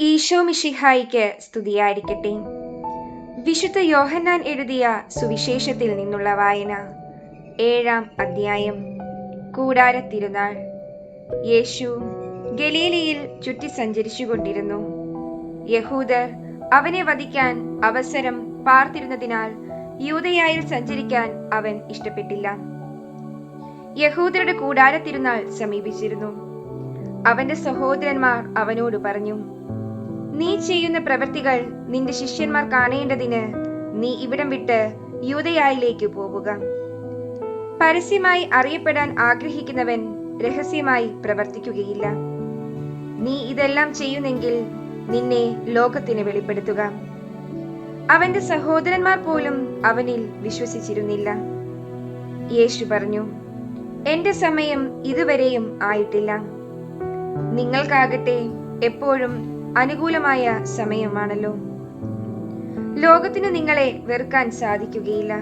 ഈശോ മിഷിഹായിക്ക് സ്തുതിയായിരിക്കട്ടെ. വിശുദ്ധ യോഹന്നാൻ എഴുതിയ സുവിശേഷത്തിൽ നിന്നുള്ള വായന ഏഴാം അധ്യായം കൂടാര തിരുനാൾ യേശു ഗലീലയിൽ ചുറ്റി സഞ്ചരിച്ചുകൊണ്ടിരുന്നു. യഹൂദർ അവനെ വധിക്കാൻ അവസരം പാർത്തിരുന്നതിനാൽ യൂതയായിൽ സഞ്ചരിക്കാൻ അവൻ ഇഷ്ടപ്പെട്ടില്ല. യഹൂദരുടെ കൂടാര തിരുനാൾ സമീപിച്ചിരുന്നു. അവന്റെ സഹോദരന്മാർ അവനോട് പറഞ്ഞു നീ ചെയ്യുന്ന പ്രവൃത്തികൾ നിന്റെ ശിഷ്യന്മാർ കാണേണ്ടതിന് നീ ഇവിടം വിട്ട് യൂതയായിലേക്ക് പോവുക. പരസ്യമായി അറിയപ്പെടാൻ ആഗ്രഹിക്കുന്നവൻ രഹസ്യമായി പ്രവർത്തിക്കുകയില്ല. നീ ഇതെല്ലാം ചെയ്യുന്നെങ്കിൽ നിന്നെ ലോകത്തിന് വെളിപ്പെടുത്തുക. അവന്റെ സഹോദരന്മാർ പോലും അവനിൽ വിശ്വസിച്ചിരുന്നില്ല. യേശു പറഞ്ഞു എന്റെ സമയം ഇതുവരെയും ആയിട്ടില്ല. നിങ്ങൾക്കാകട്ടെ എപ്പോഴും അനുകൂലമായ സമയമാണല്ലോ. ലോകത്തിന് നിങ്ങളെ വെറുക്കാൻ സാധിക്കുകയില്ല.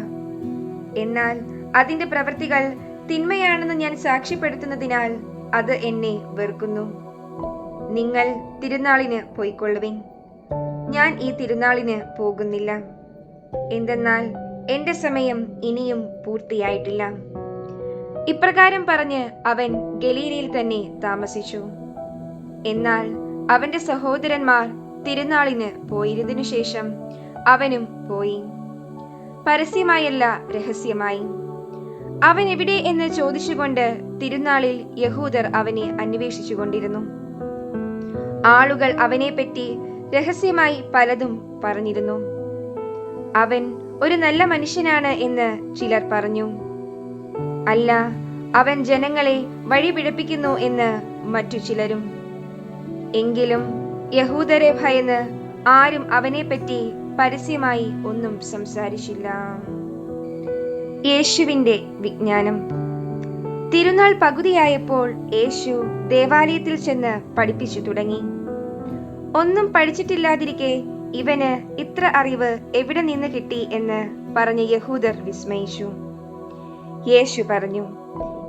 എന്നാൽ അതിന്റെ പ്രവൃത്തികൾ തിന്മയാണെന്ന് ഞാൻ സാക്ഷ്യപ്പെടുത്തുന്നതിനാൽ അത് എന്നെ വെറുക്കുന്നു. നിങ്ങൾ തിരുനാളിന് പോയിക്കൊള്ളുവിൻ. ഞാൻ ഈ തിരുനാളിന് പോകുന്നില്ല. എന്തെന്നാൽ എന്റെ സമയം ഇനിയും പൂർത്തിയായിട്ടില്ല. ഇപ്രകാരം പറഞ്ഞ് അവൻ ഗലീലയിൽ തന്നെ താമസിച്ചു. എന്നാൽ അവന്റെ സഹോദരന്മാർ തിരുനാളിന് പോയിരുന്നതിനു ശേഷം അവനും പോയി. പരസ്യമായല്ല രഹസ്യമായി. അവൻ എവിടെ എന്ന് ചോദിച്ചുകൊണ്ട് തിരുനാളിൽ യഹൂദർ അവനെ അന്വേഷിച്ചുകൊണ്ടിരുന്നു. ആളുകൾ അവനെപ്പറ്റി രഹസ്യമായി പലതും പറഞ്ഞിരുന്നു. അവൻ ഒരു നല്ല മനുഷ്യനാണ് എന്ന് ചിലർ പറഞ്ഞു. അല്ല അവൻ ജനങ്ങളെ വഴിപിഴപ്പിക്കുന്നു എന്ന് മറ്റു ചിലരും എങ്കിലും യഹൂദരെ ഭയന്ന് ആരും അവനെപ്പറ്റി പരസ്യമായി ഒന്നും സംസാരിച്ചില്ല. യേശുവിന്റെ വിജ്ഞാനം. തിരുനാൾ പകുതിയായപ്പോൾ യേശു ദേവാലയത്തിൽ ചെന്ന് പഠിപ്പിച്ചു തുടങ്ങി. ഒന്നും പഠിച്ചിട്ടില്ലാതിരിക്കെ ഇവന് ഇത്ര അറിവ് എവിടെ നിന്ന് കിട്ടി എന്ന് പറഞ്ഞ് യഹൂദർ വിസ്മയിച്ചു. യേശു പറഞ്ഞു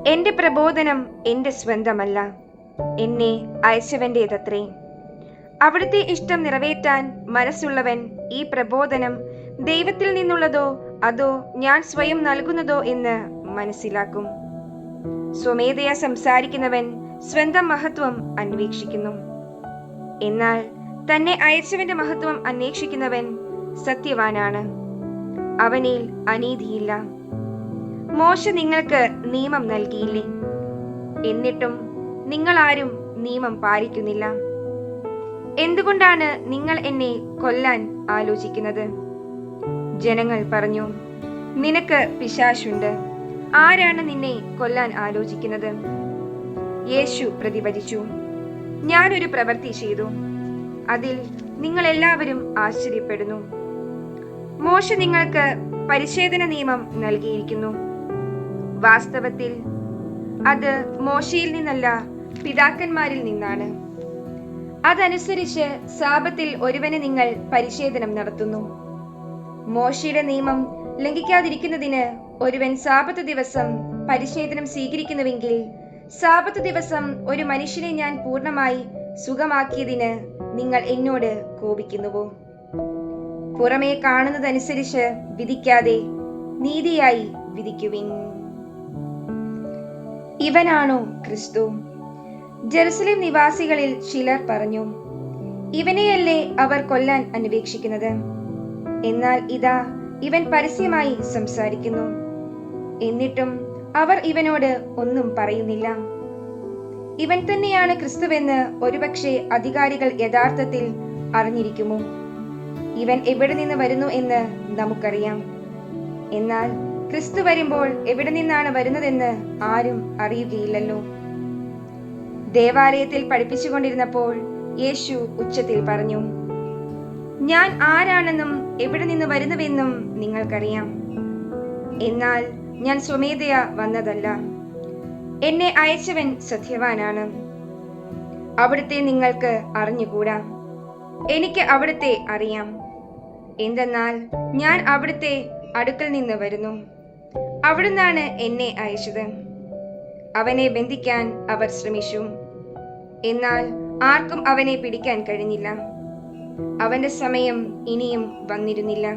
എന്റെ പ്രബോധനം എന്റെ സ്വന്തമല്ല. എന്നെ അയച്ചവന്റേതത്രേ. അവിടുത്തെ ഇഷ്ടം നിറവേറ്റാൻ മനസ്സുള്ളവൻ ഈ പ്രബോധനം ദൈവത്തിൽ നിന്നുള്ളതോ അതോ ഞാൻ സ്വയം നൽകുന്നതോ എന്ന് മനസ്സിലാക്കും. സ്വമേധയാ സംസാരിക്കുന്നവൻ സ്വന്തം മഹത്വം അന്വേഷിക്കുന്നു. എന്നാൽ തന്നെ അയച്ചവന്റെ മഹത്വം അന്വേഷിക്കുന്നവൻ സത്യവാനാണ്. അവനിൽ അനീതിയില്ല. മോശ നിങ്ങൾക്ക് നിയമം നൽകിയില്ലേ? എന്നിട്ടും നിങ്ങൾ ആരും നിയമം പാലിക്കുന്നില്ല. എന്തുകൊണ്ടാണ് നിങ്ങൾ എന്നെ കൊല്ലാൻ ആലോചിക്കുന്നത്? ജനങ്ങൾ പറഞ്ഞു നിനക്ക് പിശാശുണ്ട്. ആരാണ് നിന്നെ കൊല്ലാൻ ആലോചിക്കുന്നത്? യേശു പ്രതിവചിച്ചു ഞാനൊരു പ്രവൃത്തി ചെയ്തു. അതിൽ നിങ്ങൾ എല്ലാവരും ആശ്ചര്യപ്പെടുന്നു. മോശ നിങ്ങൾക്ക് പരിച്ഛേദന നിയമം നൽകിയിരിക്കുന്നു. വാസ്തവത്തിൽ അത് മോശയിൽ നിന്നല്ല പിതാക്കന്മാരിൽ നിന്നാണ്. അതനുസരിച്ച് സാപത്തിൽ ഒരുവന് നിങ്ങൾ പരിശേദനം നടത്തുന്നു. മോശയുടെ നിയമം ലംഘിക്കാതിരിക്കുന്നതിന് ഒരുവൻ സാപത്ത് ദിവസം പരിശേദനം സ്വീകരിക്കുന്നുവെങ്കിൽ സാപത്ത് ദിവസം ഒരു മനുഷ്യനെ ഞാൻ പൂർണമായി സുഖമാക്കിയതിന് നിങ്ങൾ എന്നോട് കോപിക്കുന്നുവോ? പുറമേ കാണുന്നതനുസരിച്ച് വിധിക്കാതെ നീതിയായി വിധിക്കുവിൻ. ഇവനാണോ ക്രിസ്തു? ജെറുസലേം നിവാസികളിൽ ചിലർ പറഞ്ഞു ഇവനെയല്ലേ അവർ കൊല്ലാൻ അന്വേഷിക്കുന്നത്? എന്നാൽ ഇതാ ഇവൻ പരസ്യമായി സംസാരിക്കുന്നു. എന്നിട്ടും അവർ ഇവനോട് ഒന്നും പറയുന്നില്ല. ഇവൻ തന്നെയാണ് ക്രിസ്തുവെന്ന് ഒരുപക്ഷെ അധികാരികൾ യഥാർത്ഥത്തിൽ അറിഞ്ഞിരിക്കുമോ? ഇവൻ എവിടെ നിന്ന് വരുന്നു എന്ന് നമുക്കറിയാം. എന്നാൽ ക്രിസ്തു വരുമ്പോൾ എവിടെ നിന്നാണ് വരുന്നതെന്ന് ആരും അറിയുകയില്ലല്ലോ. ദേവാലയത്തിൽ പഠിപ്പിച്ചുകൊണ്ടിരുന്നപ്പോൾ യേശു ഉച്ചത്തിൽ പറഞ്ഞു ഞാൻ ആരാണെന്നും എവിടെ നിന്ന് വരുന്നുവെന്നും നിങ്ങൾക്കറിയാം. എന്നാൽ ഞാൻ സ്വമേധയ വന്നതല്ല. എന്നെ അയച്ചവൻ സത്യവാനാണ്. അവിടുത്തെ നിങ്ങൾക്ക് അറിഞ്ഞുകൂടാ. എനിക്ക് അവിടുത്തെ അറിയാം. എന്തെന്നാൽ ഞാൻ അവിടുത്തെ അടുക്കൽ നിന്ന് വരുന്നു. അവിടുന്നാണ് എന്നെ അയച്ചത്. അവനെ ബന്ധിക്കാൻ അവർ ശ്രമിച്ചു. എന്നാൽ ആർക്കും അവനെ പിടിക്കാൻ കഴിഞ്ഞില്ല. അവന്റെ സമയം ഇനിയും വന്നിരുന്നില്ല.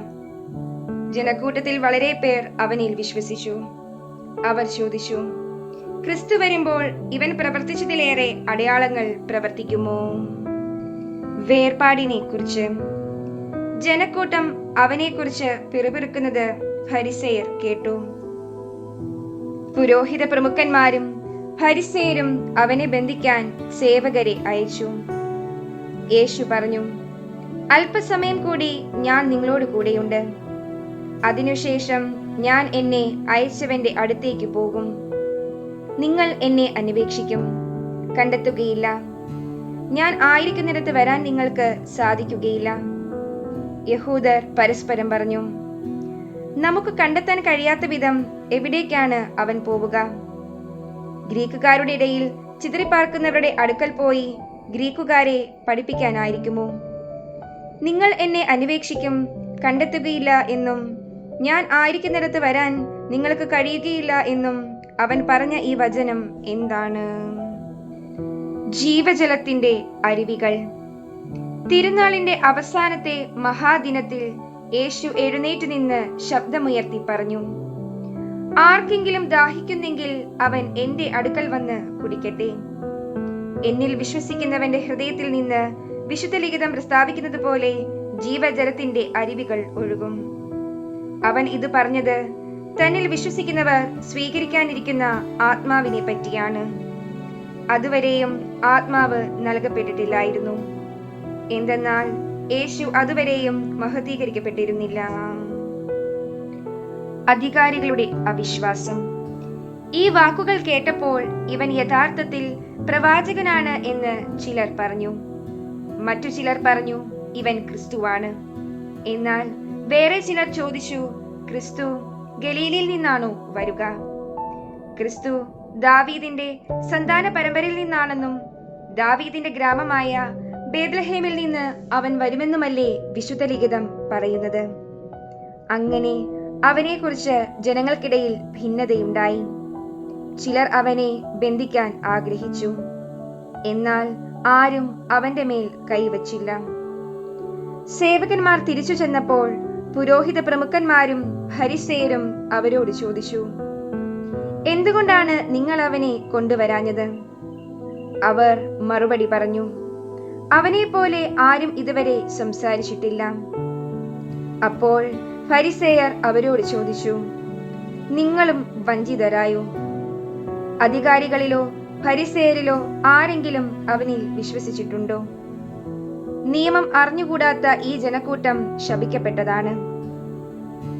ജനക്കൂട്ടത്തിൽ വളരെ പേർ അവനിൽ വിശ്വസിച്ചു. അവർ ചോദിച്ചു ക്രിസ്തു വരുമ്പോൾ ഇവൻ പ്രവർത്തിച്ചതിലേറെ അടയാളങ്ങൾ പ്രവർത്തിക്കുമോ? വേർപാടിനെ കുറിച്ച് ജനക്കൂട്ടം അവനെക്കുറിച്ച് പിറുപിറുക്കുന്നത് ഫരിസേയർ കേട്ടു. പുരോഹിത പ്രമുഖന്മാരും ഫരിസേയരും അവനെ ബന്ധിക്കാൻ സേവകരെ അയച്ചു. യേശു പറഞ്ഞു അല്പസമയം കൂടി ഞാൻ നിങ്ങളോട് കൂടെയുണ്ട്. അതിനുശേഷം ഞാൻ എന്നെ അയച്ചവന്റെ അടുത്തേക്ക് പോകും. നിങ്ങൾ എന്നെ അന്വേഷിക്കും. കണ്ടെത്തുകയില്ല. ഞാൻ ആയിരിക്കുന്നിടത്ത് വരാൻ നിങ്ങൾക്ക് സാധിക്കുകയില്ല. യഹൂദർ പരസ്പരം പറഞ്ഞു നമുക്ക് കണ്ടെത്താൻ കഴിയാത്ത വിധം എവിടേക്കാണ് അവൻ പോവുക? ഗ്രീക്കുകാരുടെ ഇടയിൽ ചിതറിപ്പാർക്കുന്നവരുടെ അടുക്കൽ പോയി ഗ്രീക്കുകാരെ പഠിപ്പിക്കാനായിരിക്കുമോ? നിങ്ങൾ എന്നെ അന്വേഷിക്കും കണ്ടെത്തുകയില്ല എന്നും ഞാൻ ആയിരിക്കുന്നിടത്ത് വരാൻ നിങ്ങൾക്ക് കഴിയുകയില്ല എന്നും അവൻ പറഞ്ഞ ഈ വചനം എന്താണ്? ജീവജലത്തിന്റെ അരുവികൾ. തിരുനാളിന്റെ അവസാനത്തെ മഹാദിനത്തിൽ യേശു എഴുന്നേറ്റ് നിന്ന് ശബ്ദമുയർത്തി പറഞ്ഞു ആർക്കെങ്കിലും ദാഹിക്കുന്നെങ്കിൽ അവൻ എന്റെ അടുക്കൽ വന്ന് കുടിക്കട്ടെ. എന്നിൽ വിശ്വസിക്കുന്നവന്റെ ഹൃദയത്തിൽ നിന്ന് വിശുദ്ധ ലിഖിതം പ്രസ്താവിക്കുന്നത് പോലെ ജീവജലത്തിന്റെ അരുവികൾ ഒഴുകും. അവൻ ഇത് പറഞ്ഞത് തന്നിൽ വിശ്വസിക്കുന്നവർ സ്വീകരിക്കാനിരിക്കുന്ന ആത്മാവിനെ പറ്റിയാണ്. അതുവരെയും ആത്മാവ് നൽകപ്പെട്ടിട്ടില്ലായിരുന്നു. എന്തെന്നാൽ യേശു അതുവരെയും മഹത്തീകരിക്കപ്പെട്ടിരുന്നില്ല അധികാരികളുടെ അവിശ്വാസം. ഈ വാക്കുകൾ കേട്ടപ്പോൾ ഇവൻ യഥാർത്ഥത്തിൽ പ്രവാചകനാണ് എന്ന് ചിലർ പറഞ്ഞു. മറ്റു ചിലർ പറഞ്ഞു ഇവൻ ക്രിസ്തുവാണ്. എന്നാൽ വേറെ ചിലർ ചോദിച്ചു ക്രിസ്തു ഗലീലിൽ നിന്നാണോ വരുക? ക്രിസ്തു ദാവീദിന്റെ സന്താന പരമ്പരയിൽ നിന്നാണെന്നും ദാവീദിന്റെ ഗ്രാമമായ ബേദ്ലഹേമിൽ നിന്ന് അവൻ വരുമെന്നുമല്ലേ വിശുദ്ധ ലിഖിതം പറയുന്നത്? അങ്ങനെ അവനെക്കുറിച്ച് ജനങ്ങൾക്കിടയിൽ ഭിന്നതയുണ്ടായി. ചിലർ അവനെ ബന്ധിക്കാൻ ആഗ്രഹിച്ചു. എന്നാൽ ആരും അവന്റെ മേൽ കൈവച്ചില്ല. സേവകന്മാർ തിരിച്ചു ചെന്നപ്പോൾ പുരോഹിത പ്രമുഖന്മാരും ഹരിസേരും അവരോട് ചോദിച്ചു എന്തുകൊണ്ടാണ് നിങ്ങൾ അവനെ കൊണ്ടുവരാഞ്ഞത്? അവർ മറുപടി പറഞ്ഞു അവനെ പോലെ ആരും ഇതുവരെ സംസാരിച്ചിട്ടില്ല. അപ്പോൾ ഫരിസേയർ അവരോട് ചോദിച്ചു നിങ്ങളും വഞ്ചിതരായോ? അധികാരികളിലോ ഫരിസേയരിലോ ആരെങ്കിലും അവനിൽ വിശ്വസിച്ചിട്ടുണ്ടോ? നിയമം അറിഞ്ഞുകൂടാത്ത ഈ ജനക്കൂട്ടം ശപിക്കപ്പെട്ടതാണ്.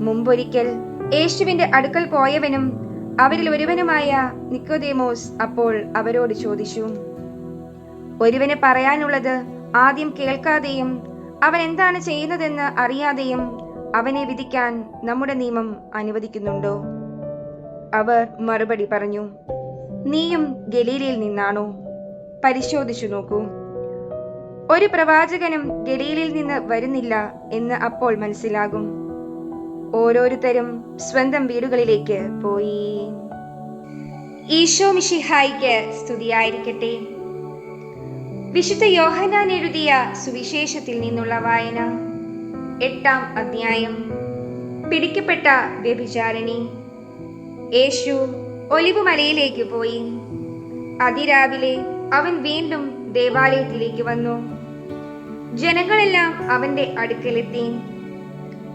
മുമ്പൊരിക്കൽ യേശുവിന്റെ അടുക്കൽ പോയവനും അവരിൽ ഒരുവനുമായ നിക്കോദേമോസ് അപ്പോൾ അവരോട് ചോദിച്ചു ഒരുവന് പറയാനുള്ളത് ആദ്യം കേൾക്കാതെയും അവൻ എന്താണ് ചെയ്യുന്നതെന്ന് അറിയാതെയും അവനെ വിധിക്കാൻ നമ്മുടെ നിയമം അനുവദിക്കുന്നുണ്ടോ? അവർ മറുപടി പറഞ്ഞു നീയും ഗലീലയിൽ നിന്നാണോ? പരിശോധിച്ചു നോക്കൂ. ഒരു പ്രവാചകനും ഗലീലയിൽ നിന്ന് വരുന്നില്ല എന്ന് അപ്പോൾ മനസ്സിലാകും. ഓരോരുത്തരും സ്വന്തം വീടുകളിലേക്ക് പോയി. ഈശോ മിഷിഹായിക്ക് സ്തുതിയായിരിക്കട്ടെ. വിശുദ്ധ യോഹനാൻ എഴുതിയ സുവിശേഷത്തിൽ നിന്നുള്ള വായന. എട്ടാം അധ്യായം. പിടിക്കപ്പെട്ട വ്യഭിചാരിണി. യേശു ഒലിവുമലയിലേക്ക് പോയി. അതിരാവിലെ അവൻ വീണ്ടും ദേവാലയത്തിലേക്ക് വന്നു. ജനങ്ങളെല്ലാം അവന്റെ അടുക്കലെത്തി.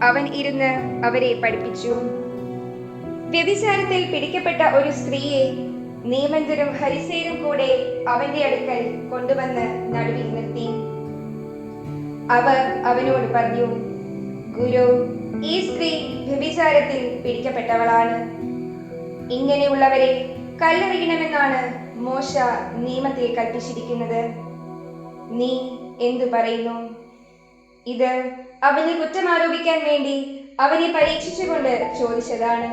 അവൻ ഇരുന്ന് അവരെ പഠിപ്പിച്ചു. വ്യഭിചാരത്തിൽ പിടിക്കപ്പെട്ട ഒരു സ്ത്രീയെ നിയമന്തരും ഹരിസേരും കൂടെ അവന്റെ അടുക്കൽ കൊണ്ടുവന്ന് നടുവിൽ നിർത്തി. അവർ അവനോട് പറഞ്ഞു ഗുരു ഈ സ്ത്രീ വ്യഭിചാരത്തിൽ പിടിക്കപ്പെട്ടവളാണ്. ഇങ്ങനെയുള്ളവരെ കല്ലെറിയണമെന്നാണ് മോശ നിയമത്തിൽ കൽപ്പിച്ചിരിക്കുന്നത്. നീ എന്തു പറയുന്നു? ഇത് അവനെ കുറ്റമാരോപിക്കാൻ വേണ്ടി അവനെ പരീക്ഷിച്ചുകൊണ്ട് ചോദിച്ചതാണ്.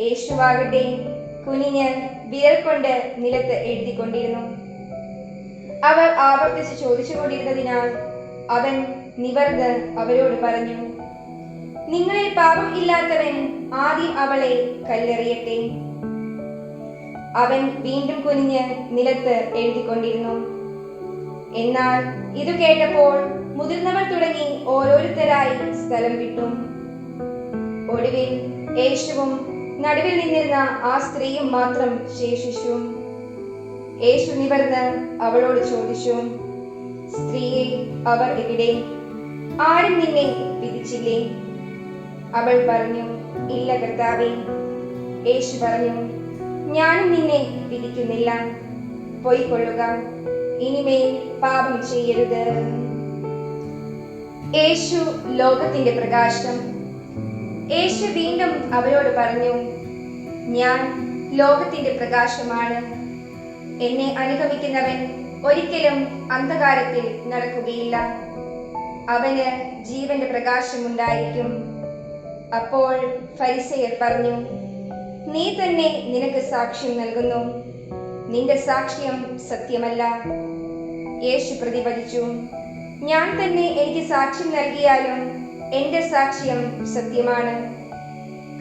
യേശുവാകട്ടെ കുനിഞ്ഞ് വിരൽ കൊണ്ട് നിലത്ത് എഴുതിക്കൊണ്ടിരുന്നു. അവർ ആവർത്തിച്ച് ചോദിച്ചുകൊണ്ടിരുന്നതിനാൽ അവൻ നിവർന്ന് അവരോട് പറഞ്ഞു നിങ്ങളിൽ പാപം ഇല്ലാത്തവൻ ആദ്യം അവളെ കല്ലെറിയട്ടെ. അവൻ വീണ്ടും കുനിഞ്ഞ് നിലത്ത് എഴുതിക്കൊണ്ടിരുന്നു. എന്നാൽ ഇത് കേട്ടപ്പോൾ മുതിർന്നവർ തുടങ്ങി ഓരോരുത്തരായി സ്ഥലം വിട്ടു. ഒടുവിൽ യേശുവും നടുവിൽ നിന്നിരുന്ന ആ സ്ത്രീയും മാത്രം ശേഷിച്ചു. യേശു നിവർന്ന് അവളോട് ചോദിച്ചു സ്ത്രീയെ അവർ എവിടെ ആരും നിന്നെ വിധിച്ചില്ലേ? അവൾ പറഞ്ഞു ഇല്ല കർത്താവേ. യേശു പറഞ്ഞു ഞാനും നിന്നെ വിധിക്കുന്നില്ല. പോയിക്കൊള്ളുക. ഇനിമേൽ പാപം ചെയ്യരുത്. യേശു ലോകത്തിന്റെ പ്രകാശം. യേശു വീണ്ടും അവരോട് പറഞ്ഞു ഞാൻ ലോകത്തിന്റെ പ്രകാശമാണ്. എന്നെ അനുഗമിക്കുന്നവൻ ഒരിക്കലും അന്ധകാരത്തിൽ നടക്കുകയില്ല. അവന് ജീവന്റെ പ്രകാശമുണ്ടായിരിക്കും. അപ്പോൾ ഫരിസയർ പറഞ്ഞു നീ തന്നെ നിനക്ക് സാക്ഷ്യം നൽകുന്നു. നിന്റെ സാക്ഷ്യം സത്യമല്ല. യേശു പ്രതിപദിച്ചു ഞാൻ തന്നെ എനിക്ക് സാക്ഷ്യം നൽകിയാലും എന്റെ സാക്ഷ്യം സത്യമാണ്.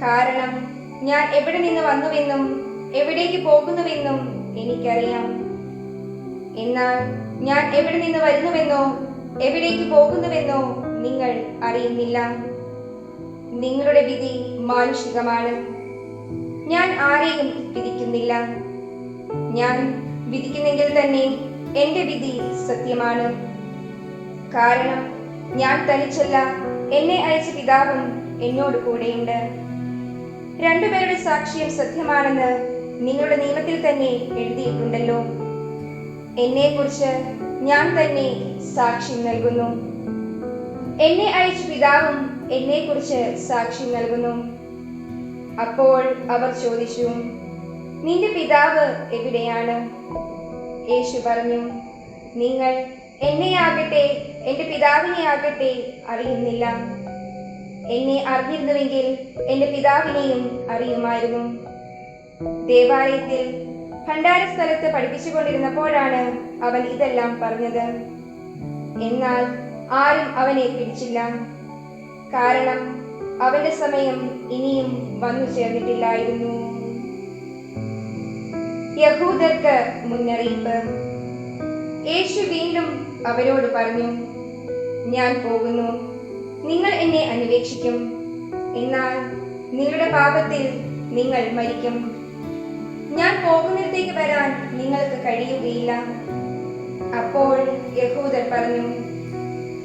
കാരണം ഞാൻ എവിടെ നിന്ന് വന്നുവെന്നും എവിടേക്ക് പോകുന്നുവെന്നും എനിക്കറിയാം. എന്നാൽ ഞാൻ എവിടെ നിന്ന് വരുന്നുവെന്നോ എവിടേക്ക് പോകുന്നുവെന്നോ നിങ്ങൾ അറിയുന്നില്ല. നിങ്ങളുടെ വിധി മാനുഷികമാണ്. ഞാൻ ആരെയും വിധിക്കുന്നില്ല. ഞാൻ വിധിക്കുന്നെങ്കിൽ തന്നെ എന്റെ വിധി സത്യമാണ്. കാരണം ഞാൻ തനിച്ചല്ല എന്നെ അയച്ച പിതാവും എന്നോട് കൂടെയുണ്ട്. രണ്ടുപേരുടെ സാക്ഷ്യം സത്യമാണെന്ന് നിങ്ങളുടെ നിയമത്തിൽ തന്നെ എഴുതിയിട്ടുണ്ടല്ലോ. എന്നെ കുറിച്ച് ഞാൻ തന്നെ സാക്ഷ്യം നൽകുന്നു. എന്നെ അയച്ച പിതാവും എന്നെ കുറിച്ച് സാക്ഷ്യം നൽകുന്നു. അപ്പോൾ അവർ ചോദിച്ചു നിന്റെ പിതാവ് എവിടെയാണ്? യേശു പറഞ്ഞു നിങ്ങൾ എന്നെയാകട്ടെ എന്റെ പിതാവിനെ ആകട്ടെ അറിയുന്നില്ല. എന്നെ അറിഞ്ഞിരുന്നുവെങ്കിൽ എന്റെ പിതാവിനെയും അറിയുമായിരുന്നു. ദേവാലയത്തിൽ ഭണ്ഡാര സ്ഥലത്ത് പഠിപ്പിച്ചുകൊണ്ടിരുന്നപ്പോഴാണ് അവൻ ഇതെല്ലാം പറഞ്ഞത്. എന്നാൽ ആരും അവനെ പിടിച്ചില്ല. കാരണം അവന്റെ സമയം ഇനിയും വന്നു ചേർന്നിട്ടില്ലായിരുന്നു. യഹൂദർക്ക് മുന്നറിയിപ്പ്. യേശു വീണ്ടും അവരോട് പറഞ്ഞു ഞാൻ പോകുന്നു. നിങ്ങൾ എന്നെ അന്വേഷിക്കും. എന്നാൽ നിങ്ങളുടെ പാപത്തിൽ നിങ്ങൾ മരിക്കും. ഞാൻ പോകുന്നിടത്തേക്ക് വരാൻ നിങ്ങൾക്ക് കഴിയുകയില്ല. അപ്പോൾ യഹൂദർ പറഞ്ഞു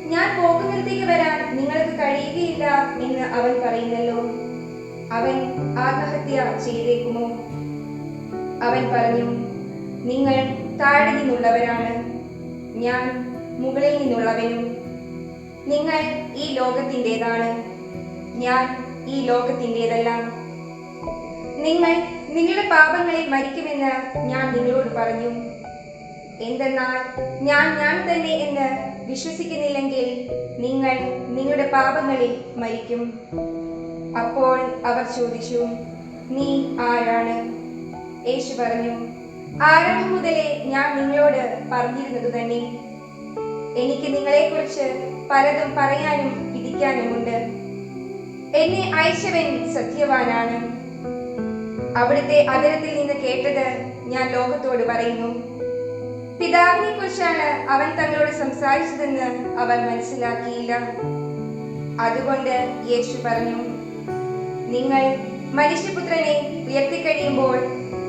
ഞാൻ പോകുന്നിടത്തേക്ക് വരാൻ നിങ്ങൾക്ക് കഴിയുകയില്ല എന്ന് അവൻ പറയുന്നല്ലോ. അവൻ ആത്മഹത്യ ചെയ്തേക്കുമോ? അവൻ പറഞ്ഞു നിങ്ങൾ താഴെ നിന്നുള്ളവരാണ്. ഞാൻ മുകളിൽ നിന്നുള്ളവനും. നിങ്ങൾ ഈ ലോകത്തിന്റെതാണ്. ഞാൻ ഈ ലോകത്തിന്റെതല്ല. നിങ്ങൾ നിങ്ങളുടെ പാപങ്ങളിൽ മരിക്കുമെന്ന് ഞാൻ നിങ്ങളോട് പറഞ്ഞു. എന്തെന്നാൽ ഞാൻ ഞാൻ തന്നെ എന്ന് വിശ്വസിക്കുന്നില്ലെങ്കിൽ നിങ്ങൾ നിങ്ങളുടെ പാപങ്ങളിൽ മരിക്കും. അപ്പോൾ അവർ ചോദിച്ചു നീ ആരാണ്? യേശു പറഞ്ഞു ആരംഭം മുതലേ ഞാൻ നിങ്ങളോട് പറഞ്ഞിരുന്നത് തന്നെ. എനിക്ക് നിങ്ങളെക്കുറിച്ച് പലതും പറയാനും വിധിക്കാനുമുണ്ട് എന്നെ അയച്ചവൻ സത്യവാനാണ്. അവിടുത്തെ അതിരത്തിൽ നിന്ന് കേട്ടത് ഞാൻ ലോകത്തോട് പറയുന്നു. പിതാവിനെ കുറിച്ചാണ് അവൻ തങ്ങളോട് സംസാരിച്ചതെന്ന് അവർ മനസ്സിലാക്കിയില്ല. അതുകൊണ്ട് യേശു പറഞ്ഞു നിങ്ങൾ മനുഷ്യപുത്രനെ ഉയർത്തിക്കഴിയുമ്പോൾ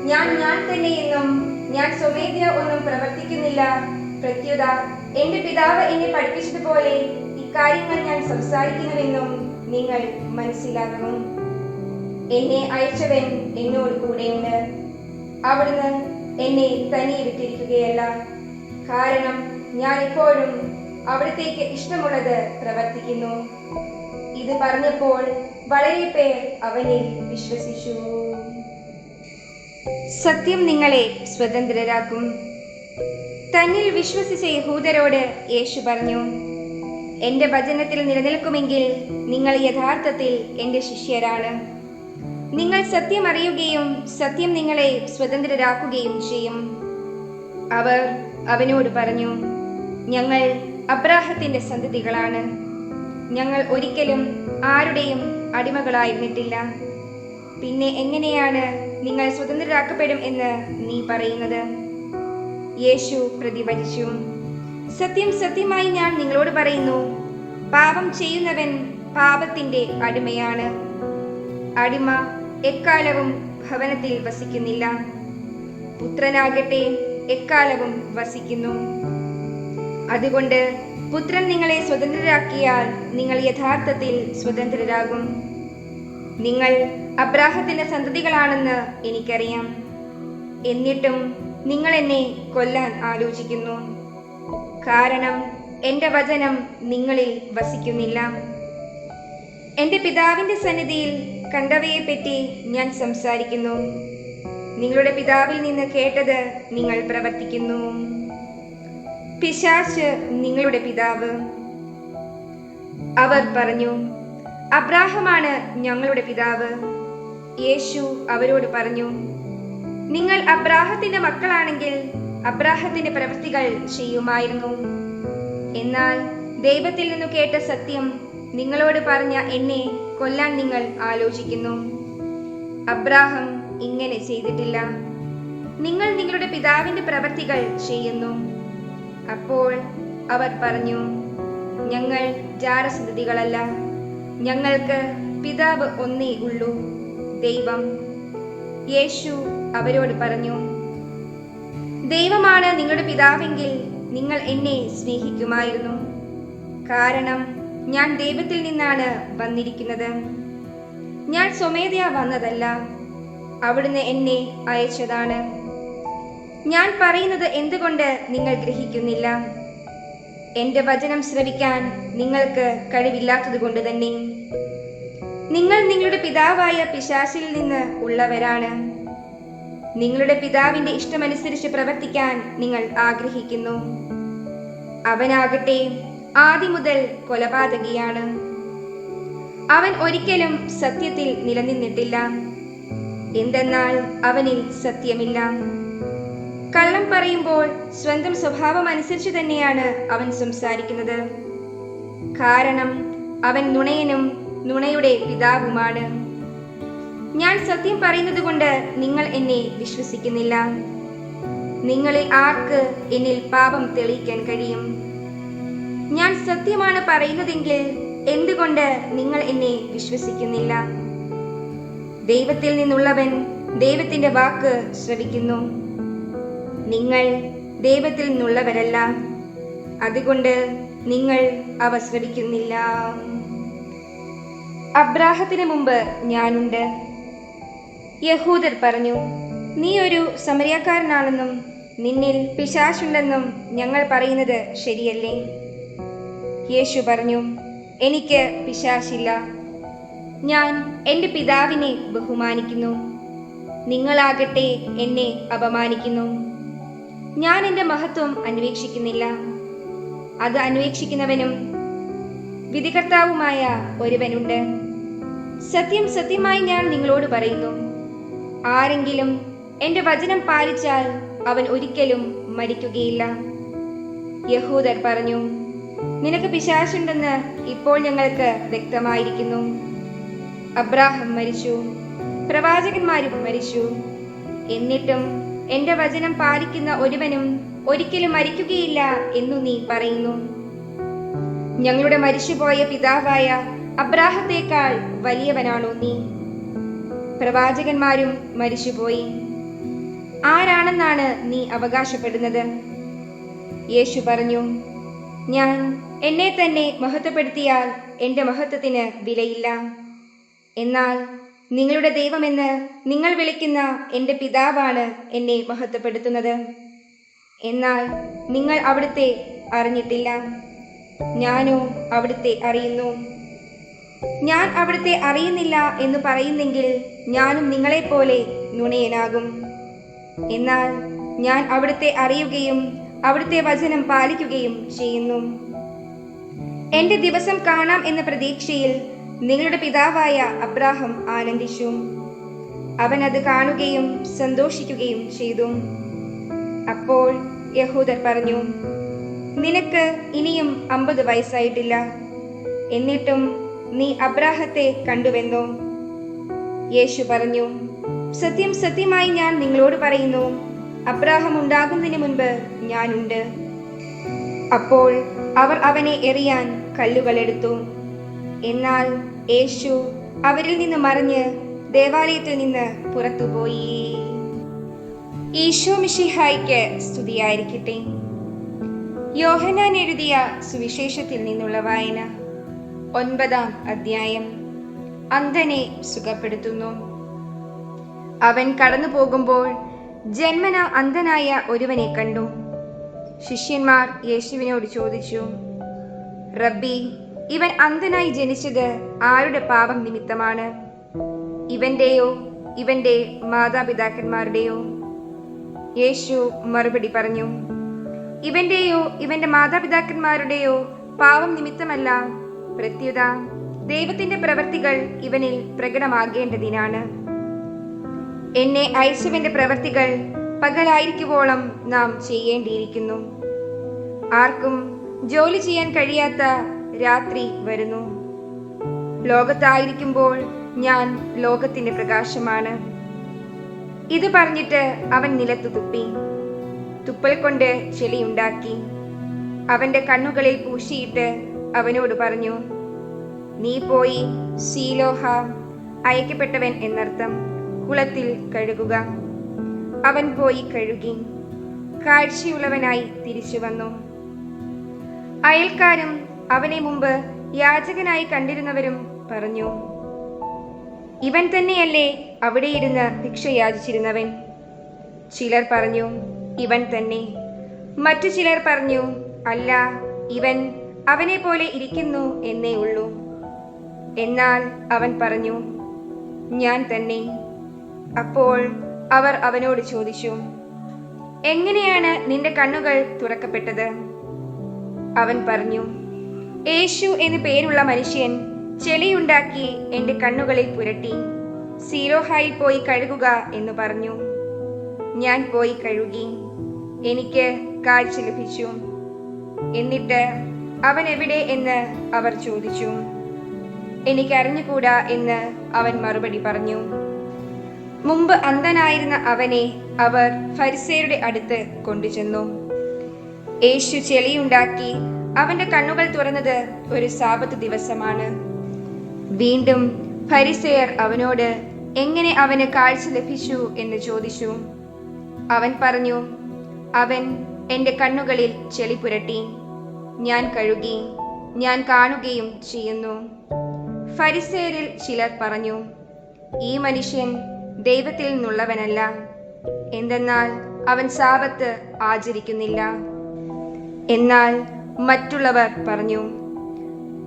ഞാൻ ഞാൻ തന്നെ എന്നും ഞാൻ സ്വമേധ്യ ഒന്നും പ്രവർത്തിക്കുന്നില്ല. പ്രത്യുത എന്റെ പിതാവ് എന്നെ പഠിപ്പിച്ചതുപോലെ ഇക്കാര്യങ്ങൾ ഞാൻ സംസാരിക്കുന്നുവെന്നും നിങ്ങൾ മനസ്സിലാക്കും. എന്നെ അയച്ചവൻ എന്നോട് കൂടെയുണ്ട് അവിടുന്ന് എന്നെ തനിയെ വിട്ടിരിക്കുകയല്ല. കാരണം ഞാൻ ഇപ്പോഴും അവിടത്തേക്ക് ഇഷ്ടമുള്ളത് പ്രവർത്തിക്കുന്നു. ഇത് പറഞ്ഞപ്പോൾ വളരെ പേർ അവനിൽ വിശ്വസിച്ചു. സത്യം നിങ്ങളെ സ്വതന്ത്രരാക്കും. തന്നിൽ വിശ്വസിച്ച യഹൂദരോട് യേശു പറഞ്ഞു എന്റെ വചനത്തിൽ നിലനിൽക്കുമെങ്കിൽ നിങ്ങൾ യഥാർത്ഥത്തിൽ എന്റെ ശിഷ്യരാണ്. നിങ്ങൾ സത്യം അറിയുകയും സത്യം നിങ്ങളെ സ്വതന്ത്രരാക്കുകയും ചെയ്യും. അവർ അവനോട് പറഞ്ഞു ഞങ്ങൾ അബ്രാഹത്തിന്റെ സന്തതികളാണ്. ഞങ്ങൾ ഒരിക്കലും ആരുടെയും അടിമകളായിരുന്നിട്ടില്ല. പിന്നെ എങ്ങനെയാണ് നിങ്ങൾ സ്വതന്ത്രരാക്കപ്പെടും എന്ന് നീ പറയുന്നത്? യേശു പ്രതിവചിച്ചു സത്യം സത്യമായി ഞാൻ നിങ്ങളോട് പറയുന്നു പാപം ചെയ്യുന്നവൻ പാപത്തിന്റെ അടിമയാണ്. അടിമ എക്കാലവും ഭവനത്തിൽ വസിക്കുന്നില്ല. പുത്രനാകട്ടെ എക്കാലവും വസിക്കുന്നു. അതുകൊണ്ട് പുത്രൻ നിങ്ങളെ സ്വതന്ത്രരാക്കിയാൽ നിങ്ങൾ യഥാർത്ഥത്തിൽ സ്വതന്ത്രരാകും. നിങ്ങൾ അബ്രാഹത്തിന്റെ സന്തതികളാണെന്ന് എനിക്കറിയാം. എന്നിട്ടും നിങ്ങൾ എന്നെ കൊല്ലാൻ ആലോചിക്കുന്നു. കാരണം എന്റെ വചനം നിങ്ങളിൽ വസിക്കുന്നില്ല. എന്റെ പിതാവിന്റെ സന്നിധിയിൽ കണ്ടവയെപ്പറ്റി ഞാൻ സംസാരിക്കുന്നു. നിങ്ങളുടെ പിതാവിൽ നിന്ന് കേട്ടത് നിങ്ങൾ പ്രവർത്തിക്കുന്നു. പിശാച്ച് നിങ്ങളുടെ പിതാവ്. അവർ പറഞ്ഞു അബ്രാഹമാണ് ഞങ്ങളുടെ പിതാവ്. യേശു അവരോട് പറഞ്ഞു നിങ്ങൾ അബ്രാഹത്തിന്റെ മക്കളാണെങ്കിൽ അബ്രാഹത്തിന്റെ പ്രവൃത്തികൾ ചെയ്യുമായിരുന്നു. എന്നാൽ ദൈവത്തിൽ നിന്നു കേട്ട സത്യം നിങ്ങളോട് പറഞ്ഞ എന്നെ കൊല്ലാൻ നിങ്ങൾ ആലോചിക്കുന്നു. അബ്രാഹം ഇങ്ങനെ ചെയ്തിട്ടില്ല. നിങ്ങൾ നിങ്ങളുടെ പിതാവിന്റെ പ്രവൃത്തികൾ ചെയ്യുന്നു. അപ്പോൾ അവർ പറഞ്ഞു ഞങ്ങൾ ജാരസന്തതികളല്ല ഞങ്ങൾക്ക് പിതാവ് ഒന്നേ ഉള്ളൂ ദൈവം. യേശു അവരോട് പറഞ്ഞു ദൈവമാണ് നിങ്ങളുടെ പിതാവെങ്കിൽ നിങ്ങൾ എന്നെ സ്നേഹിക്കുമായിരുന്നു. കാരണം ഞാൻ ദൈവത്തിൽ നിന്നാണ് വന്നിരിക്കുന്നത്. ഞാൻ സ്വമേധയാ വന്നതല്ല അവിടുന്ന് എന്നെ അയച്ചതാണ്. ഞാൻ പറയുന്നത് എന്തുകൊണ്ട് നിങ്ങൾ ഗ്രഹിക്കുന്നില്ല? എന്റെ വചനം ശ്രവിക്കാൻ നിങ്ങൾക്ക് കഴിവില്ലാത്തത് കൊണ്ട് തന്നെ. നിങ്ങൾ നിങ്ങളുടെ പിതാവായ പിശാശിൽ നിന്ന് ഉള്ളവരാണ്. നിങ്ങളുടെ പിതാവിന്റെ ഇഷ്ടമനുസരിച്ച് പ്രവർത്തിക്കാൻ നിങ്ങൾ ആഗ്രഹിക്കുന്നു. അവനാകട്ടെ ആദ്യം മുതൽ കൊലപാതകിയാണ്. അവൻ ഒരിക്കലും സത്യത്തിൽ നിലനിന്നിട്ടില്ല. എന്തെന്നാൽ അവനിൽ സത്യമില്ല. കള്ളം പറയുമ്പോൾ സ്വന്തം സ്വഭാവം അനുസരിച്ച് തന്നെയാണ് അവൻ സംസാരിക്കുന്നത്. കാരണം അവൻ നുണയനും നുണയുടെ പിതാവുമാണ്. ഞാൻ സത്യം പറയുന്നത് കൊണ്ട് നിങ്ങൾ എന്നെ വിശ്വസിക്കുന്നില്ല. നിങ്ങളിൽ ആർക്ക് എന്നിൽ പാപം തെളിയിക്കാൻ കഴിയും? ഞാൻ സത്യമാണ് പറയുന്നതെങ്കിൽ എന്തുകൊണ്ട് നിങ്ങൾ എന്നെ വിശ്വസിക്കുന്നില്ല? ദൈവത്തിൽ നിന്നുള്ളവൻ ദൈവത്തിന്റെ വാക്ക് ശ്രവിക്കുന്നു. നിങ്ങൾ ദൈവത്തിൽ നിന്നുള്ളവരല്ല. അതുകൊണ്ട് നിങ്ങൾ അവ ശ്രവിക്കുന്നില്ല. അബ്രാഹത്തിന് മുമ്പ് ഞാനുണ്ട്. യഹൂദർ പറഞ്ഞു നീ ഒരു സമരിയക്കാരനാണെന്നും നിന്നിൽ പിശാശുണ്ടെന്നും ഞങ്ങൾ പറയുന്നത് ശരിയല്ലേ? യേശു പറഞ്ഞു എനിക്ക് പിശാശില്ല. ഞാൻ എന്റെ പിതാവിനെ ബഹുമാനിക്കുന്നു. നിങ്ങളാകട്ടെ എന്നെ അപമാനിക്കുന്നു. ഞാൻ എന്റെ മഹത്വം അന്വേഷിക്കുന്നില്ല. അത് അന്വേഷിക്കുന്നവനും വിധികർത്താവുമായ ഒരുവനുണ്ട്. സത്യം സത്യമായി ഞാൻ നിങ്ങളോട് പറയുന്നു. ആരെങ്കിലും എന്റെ വചനം പാലിച്ചാൽ അവൻ ഒരിക്കലും മരിക്കുകയില്ല. യഹൂദർ പറഞ്ഞു നിനക്ക് പിശാശുണ്ടെന്ന് ഇപ്പോൾ ഞങ്ങൾക്ക് വ്യക്തമായിരിക്കുന്നു. അബ്രാഹം മരിച്ചു. പ്രവാചകന്മാരും മരിച്ചു. എന്നിട്ടും എന്റെ വചനം പാലിക്കുന്ന ഒരുവനും ഒരിക്കലും മരിക്കുകയില്ല എന്നു നീ പറയുന്നു. ഞങ്ങളുടെ മരിച്ചുപോയ പിതാവായ അബ്രാഹത്തേക്കാൾ വലിയവനാണോ നീ? പ്രവാചകന്മാരും മരിച്ചുപോയി. ആരാണെന്നാണ് നീ അവകാശപ്പെടുന്നത്? യേശു പറഞ്ഞു ഞാൻ എന്നെ തന്നെ മഹത്വപ്പെടുത്തിയാൽ എന്റെ മഹത്വത്തിന് വിലയില്ല. എന്നാൽ നിങ്ങളുടെ ദൈവമെന്ന് നിങ്ങൾ വിളിക്കുന്ന എന്റെ പിതാവാണ് എന്നെ മഹത്വപ്പെടുത്തുന്നത്. എന്നാൽ നിങ്ങൾ അവിടുത്തെ അറിഞ്ഞിട്ടില്ല. ഞാനോ അവിടുത്തെ അറിയുന്നു. ഞാൻ അവിടുത്തെ അറിയുന്നില്ല എന്ന് പറയുന്നെങ്കിൽ ഞാനും നിങ്ങളെപ്പോലെ നുണയനാകും. എന്നാൽ ഞാൻ അവിടുത്തെ അറിയുകയും അവിടുത്തെ വചനം പാലിക്കുകയും ചെയ്യുന്നു. എന്റെ ദിവസം കാണാം എന്ന പ്രതീക്ഷയിൽ നിങ്ങളുടെ പിതാവായ അബ്രാഹം ആനന്ദിച്ചു. അവൻ അത് കാണുകയും സന്തോഷിക്കുകയും ചെയ്തു. അപ്പോൾ യഹൂദർ പറഞ്ഞു നിനക്ക് ഇനിയും അമ്പത് വയസ്സായിട്ടില്ല. എന്നിട്ടും നീ അബ്രാഹത്തെ കണ്ടുവെന്നോ? യേശു പറഞ്ഞു സത്യം സത്യമായി ഞാൻ നിങ്ങളോട് പറയുന്നു. അബ്രാഹം ഉണ്ടാകുന്നതിന് മുൻപ് ഞാനുണ്ട്. അപ്പോൾ അവർ അവനെ എറിയാൻ കല്ലുകളെടുത്തു. എന്നാൽ യേശു അവരിൽ നിന്ന് മറിഞ്ഞ് ദേവാലയത്തിൽ നിന്ന് പുറത്തുപോയി. ഈശോ മിഷിഹായിക്ക് സ്തുതിയായിരിക്കട്ടെ. യോഹനാൻ എഴുതിയ സുവിശേഷത്തിൽ നിന്നുള്ള വായന ഒൻപതാം അധ്യായം അന്ധനെ സുഖപ്പെടുത്തുന്നു. അവൻ കടന്നു പോകുമ്പോൾ ജന്മന അന്ധനായ ഒരുവനെ കണ്ടു. ശിഷ്യന്മാർ യേശുവിനോട് ചോദിച്ചു റബ്ബി ഇവൻ അന്ധനായി ജനിച്ചത് ആരുടെ പാപം നിമിത്തമാണ്? ഇവന്റെയോ ഇവന്റെ മാതാപിതാക്കന്മാരുടെയോ? യേശു മറുപടി പറഞ്ഞു ഇവന്റെയോ ഇവന്റെ മാതാപിതാക്കന്മാരുടെയോ പാവം നിമിത്തമല്ല. പ്രത്യുത ദൈവത്തിന്റെ പ്രവൃത്തികൾ ഇവനിൽ പ്രകടമാകേണ്ടതിനാണ്. എന്നെ അയച്ചവന്റെ പ്രവൃത്തികൾ പകലായിരിക്കുവോളം നാം ചെയ്യേണ്ടിയിരിക്കുന്നു. ആർക്കും ജോലി ചെയ്യാൻ കഴിയാത്ത രാത്രി വരുന്നു. ലോകത്തായിരിക്കുമ്പോൾ ഞാൻ ലോകത്തിന്റെ പ്രകാശമാണ്. ഇത് പറഞ്ഞിട്ട് അവൻ നിലത്തു തുപ്പി. തുപ്പൽ കൊണ്ട് ചെളിയുണ്ടാക്കി. അവന്റെ കണ്ണുകളിൽ പൂശിയിട്ട് അവനോട് പറഞ്ഞു നീ പോയി സീലോഹ അയക്കപ്പെട്ടവൻ എന്നർത്ഥം കുളത്തിൽ കഴുകുക. അവൻ പോയി കഴുകി. കാഴ്ചയുള്ളവനായി തിരിച്ചു വന്നു. അയൽക്കാരും അവനെ മുമ്പ് യാചകനായി കണ്ടിരുന്നവരും പറഞ്ഞു ഇവൻ തന്നെയല്ലേ അവിടെ ഇരുന്ന് ഭിക്ഷ യാചിച്ചിരുന്നവൻ ചിലർ പറഞ്ഞു ഇവൻ തന്നെ. മറ്റു ചിലർ പറഞ്ഞു അല്ല ഇവൻ അവനെ പോലെ ഇരിക്കുന്നു എന്നേ ഉള്ളൂ. എന്നാൽ അവൻ പറഞ്ഞു ഞാൻ തന്നെ. അപ്പോൾ അവർ അവനോട് ചോദിച്ചു എങ്ങനെയാണ് നിന്റെ കണ്ണുകൾ തുറക്കപ്പെട്ടത്? അവൻ പറഞ്ഞു യേശു എന്നു പേരുള്ള മനുഷ്യൻ ചെളിയുണ്ടാക്കി എന്റെ കണ്ണുകളിൽ പുരട്ടി സീലോഹായിൽ പോയി കഴുകുക എന്ന് പറഞ്ഞു. ഞാൻ പോയി കഴുകി എനിക്ക് കാഴ്ച ലഭിച്ചു. എന്നിട്ട് അവൻ എവിടെ എന്ന് അവർ ചോദിച്ചു. എനിക്ക് അറിഞ്ഞുകൂടാ എന്ന് അവൻ മറുപടി പറഞ്ഞു. മുമ്പ് അന്ധനായിരുന്ന അവനെ അവർ ഫരിസേരുടെ അടുത്ത് കൊണ്ടുചെന്നു. യേശു ചെളിയുണ്ടാക്കി അവന്റെ കണ്ണുകൾ തുറന്നത് ഒരു സാപത്ത് ദിവസമാണ്. വീണ്ടും ഫരിസേയർ അവനോട് എങ്ങനെ അവന് കാഴ്ച ലഭിച്ചു എന്ന് ചോദിച്ചു. അവൻ പറഞ്ഞു അവൻ എന്റെ കണ്ണുകളിൽ ചെളി പുരട്ടി. ഞാൻ കഴുകി ഞാൻ കാണുകയും ചെയ്യുന്നു. ഫരിസേരിൽ ചിലർ പറഞ്ഞു ഈ മനുഷ്യൻ ദൈവത്തിൽ നിന്നുള്ളവനല്ല. എന്തെന്നാൽ അവൻ സാപത്ത് ആചരിക്കുന്നില്ല. എന്നാൽ മറ്റുള്ളവർ പറഞ്ഞു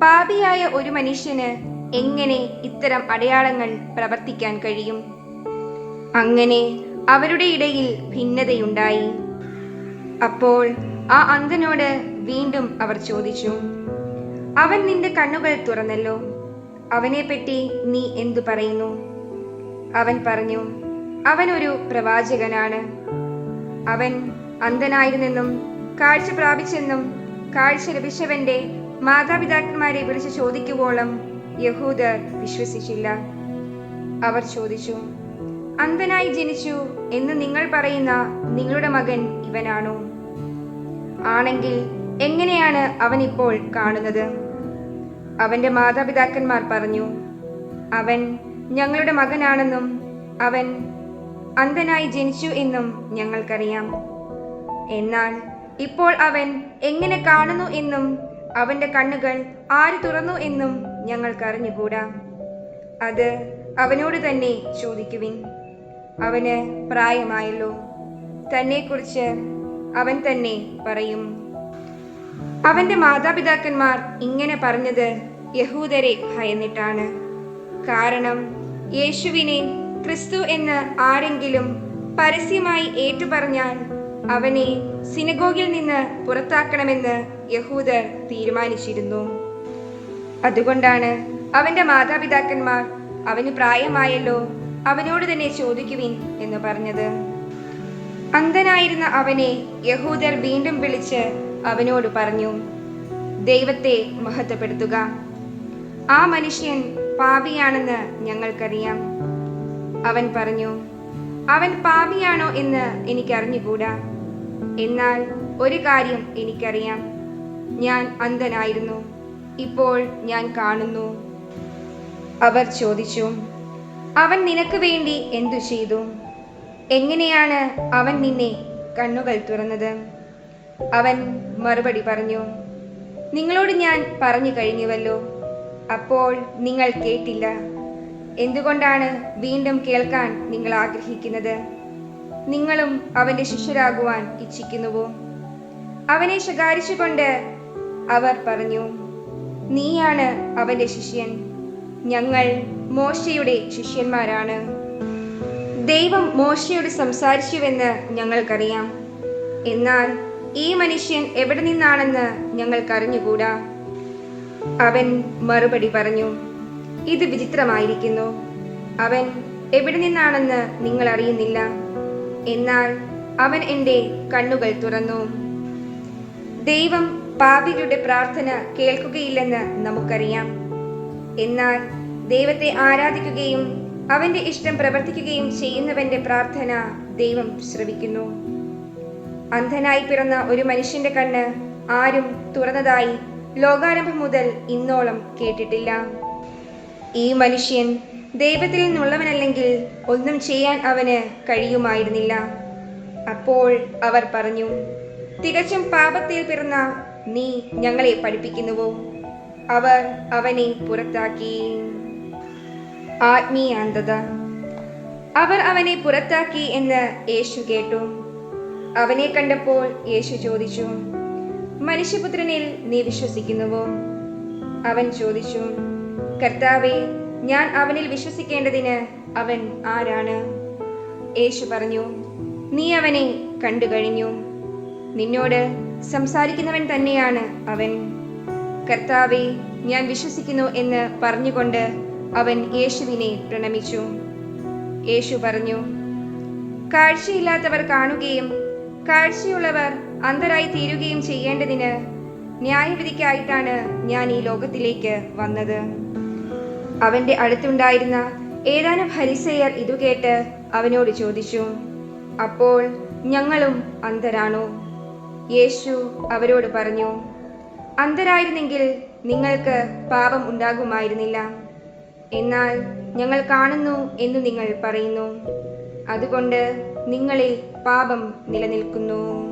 പാപിയായ ഒരു മനുഷ്യന് എങ്ങനെ ഇത്തരം അടയാളങ്ങൾ പ്രവർത്തിക്കാൻ കഴിയും? അങ്ങനെ അവരുടെ ഇടയിൽ ഭിന്നതയുണ്ടായി. അപ്പോൾ ആ അന്ധനോട് വീണ്ടും അവർ ചോദിച്ചു അവൻ നിന്റെ കണ്ണുകൾ തുറന്നല്ലോ? അവനെപ്പറ്റി നീ എന്തു പറയുന്നു? അവൻ പറഞ്ഞു അവൻ ഒരു പ്രവാചകനാണ്. അവൻ അന്ധനായിരുന്നെന്നും കാഴ്ച പ്രാപിച്ചെന്നും കാഴ്ച ലഭിച്ചവന്റെ മാതാപിതാക്കന്മാരെ വിളിച്ച് ചോദിക്കുവോളം യഹൂദർ വിശ്വസിച്ചില്ല. അവർ ചോദിച്ചു അന്ധനായി ജനിച്ചു എന്ന് നിങ്ങൾ പറയുന്ന നിങ്ങളുടെ മകൻ ഇവനാണോ? ആണെങ്കിൽ എങ്ങനെയാണ് അവൻ ഇപ്പോൾ കാണുന്നത്? അവന്റെ മാതാപിതാക്കന്മാർ പറഞ്ഞു അവൻ ഞങ്ങളുടെ മകനാണെന്നും അവൻ അന്ധനായി ജനിച്ചു എന്നും ഞങ്ങൾക്കറിയാം. എന്നാൽ ഇപ്പോൾ അവൻ എങ്ങനെ കാണുന്നു എന്നും അവന്റെ കണ്ണുകൾ ആര് തുറന്നു എന്നും ഞങ്ങൾക്കറിഞ്ഞുകൂടാ. അത് അവനോട് തന്നെ ചോദിക്കുവിൻ. അവന് പ്രായമായല്ലോ. തന്നെക്കുറിച്ച് അവൻ തന്നെ പറയും. അവന്റെ മാതാപിതാക്കന്മാർ ഇങ്ങനെ പറഞ്ഞത് യഹൂദരെ ഭയന്നിട്ടാണ്. കാരണം യേശുവിനെ ക്രിസ്തു എന്ന് ആരെങ്കിലും പരസ്യമായി ഏറ്റുപറഞ്ഞാൽ അവനെ സിനഗോഗിൽ നിന്ന് പുറത്താക്കണമെന്ന് യഹൂദർ തീരുമാനിച്ചിരുന്നു. അതുകൊണ്ടാണ് അവന്റെ മാതാപിതാക്കന്മാർ അവന് പ്രായമായല്ലോ അവനോട് തന്നെ ചോദിക്കുവിൻ എന്ന് പറഞ്ഞത്. അന്ധനായിരുന്ന അവനെ യഹൂദർ വീണ്ടും വിളിച്ച് അവനോട് പറഞ്ഞു ദൈവത്തെ മഹത്വപ്പെടുത്തുക. ആ മനുഷ്യൻ പാപിയാണെന്ന് ഞങ്ങൾക്കറിയാം. അവൻ പറഞ്ഞു അവൻ പാപിയാണോ എന്ന് എനിക്കറിഞ്ഞുകൂടാ. എന്നാൽ ഒരു കാര്യം എനിക്കറിയാം. ഞാൻ അന്ധനായിരുന്നു. ഇപ്പോൾ ഞാൻ കാണുന്നു. അവർ ചോദിച്ചു അവൻ നിനക്ക് വേണ്ടി എന്തു ചെയ്തു? എങ്ങനെയാണ് അവൻ നിന്നെ കണ്ണുകൾ തുറന്നത്? അവൻ മറുപടി പറഞ്ഞു നിങ്ങളോട് ഞാൻ പറഞ്ഞു കഴിഞ്ഞുവല്ലോ. അപ്പോൾ നിങ്ങൾ കേട്ടില്ല. എന്തുകൊണ്ടാണ് വീണ്ടും കേൾക്കാൻ നിങ്ങൾ ആഗ്രഹിക്കുന്നത്? നിങ്ങളും അവന്റെ ശിഷ്യരാകുവാൻ ഇച്ഛിക്കുന്നുവോ? അവനെ ശകാരിച്ചുകൊണ്ട് അവർ പറഞ്ഞു നീയാണ് അവന്റെ ശിഷ്യൻ. ഞങ്ങൾ മോശയുടെ ശിഷ്യന്മാരാണ്. ദൈവം മോശയോട് സംസാരിച്ചുവെന്ന് ഞങ്ങൾക്കറിയാം. എന്നാൽ ഈ മനുഷ്യൻ എവിടെ നിന്നാണെന്ന് ഞങ്ങൾക്കറിഞ്ഞുകൂടാ? അവൻ മറുപടി പറഞ്ഞു ഇത് വിചിത്രമായിരിക്കുന്നു. അവൻ എവിടെ നിന്നാണെന്ന് നിങ്ങൾ അറിയുന്നില്ല. എന്നാൽ അവൻ എന്റെ കണ്ണുകൾ തുറന്നു. ദൈവം പാപികളുടെ പ്രാർത്ഥന കേൾക്കുകയില്ലെന്ന് നമുക്കറിയാം. എന്നാൽ ദൈവത്തെ ആരാധിക്കുകയും അവന്റെ ഇഷ്ടം പ്രവർത്തിക്കുകയും ചെയ്യുന്നവന്റെ പ്രാർത്ഥന ദൈവം ശ്രവിക്കുന്നു. അന്ധനായി പിറന്ന ഒരു മനുഷ്യന്റെ കണ്ണ് ആരും തുറന്നതായി ലോകാരംഭം മുതൽ ഇന്നോളം കേട്ടിട്ടില്ല. ഈ മനുഷ്യൻ ദൈവത്തിൽ നിന്നുള്ളവനല്ലെങ്കിൽ ഒന്നും ചെയ്യാൻ അവന് കഴിയുമായിരുന്നില്ല. അപ്പോൾ അവർ പറഞ്ഞു തികച്ചും പാപത്തിൽ പിറന്ന നീ ഞങ്ങളെ പഠിപ്പിക്കുന്നുവോ? അവർ അവനെ പുറത്താക്കി. ആത്മീയാന്തത അവർ അവനെ പുറത്താക്കി എന്ന് യേശു കേട്ടു. അവനെ കണ്ടപ്പോൾ യേശു ചോദിച്ചു മനുഷ്യപുത്രനിൽ നീ വിശ്വസിക്കുന്നുവോ? അവൻ ചോദിച്ചു കർത്താവെ ഞാൻ അവനിൽ വിശ്വസിക്കേണ്ടതിന് അവൻ ആരാണ്? യേശു പറഞ്ഞു നീ അവനെ കണ്ടു കഴിഞ്ഞു. നിന്നോട് സംസാരിക്കുന്നവൻ തന്നെയാണ് അവൻ. കർത്താവെ ഞാൻ വിശ്വസിക്കുന്നു എന്ന് പറഞ്ഞുകൊണ്ട് അവൻ യേശുവിനെ പ്രണമിച്ചു. യേശു പറഞ്ഞു കാഴ്ചയില്ലാത്തവർ കാണുകയും കാഴ്ചയുള്ളവർ അന്ധരായി തീരുകയും ചെയ്യേണ്ടതിന് ന്യായവിധിക്കായിട്ടാണ് ഞാൻ ഈ ലോകത്തിലേക്ക് വന്നത്. അവന്റെ അടുത്തുണ്ടായിരുന്ന ഏതാനും ഹരിസയർ ഇതു കേട്ട് അവനോട് ചോദിച്ചു അപ്പോൾ ഞങ്ങളും അന്ധരാണോ? യേശു അവരോട് പറഞ്ഞു അന്ധരായിരുന്നെങ്കിൽ നിങ്ങൾക്ക് പാപം ഉണ്ടാകുമായിരുന്നില്ല. എന്നാൽ ഞങ്ങൾ കാണുന്നു എന്ന് നിങ്ങൾ പറയുന്നു. അതുകൊണ്ട് നിങ്ങളിൽ പാപം നിലനിൽക്കുന്നു.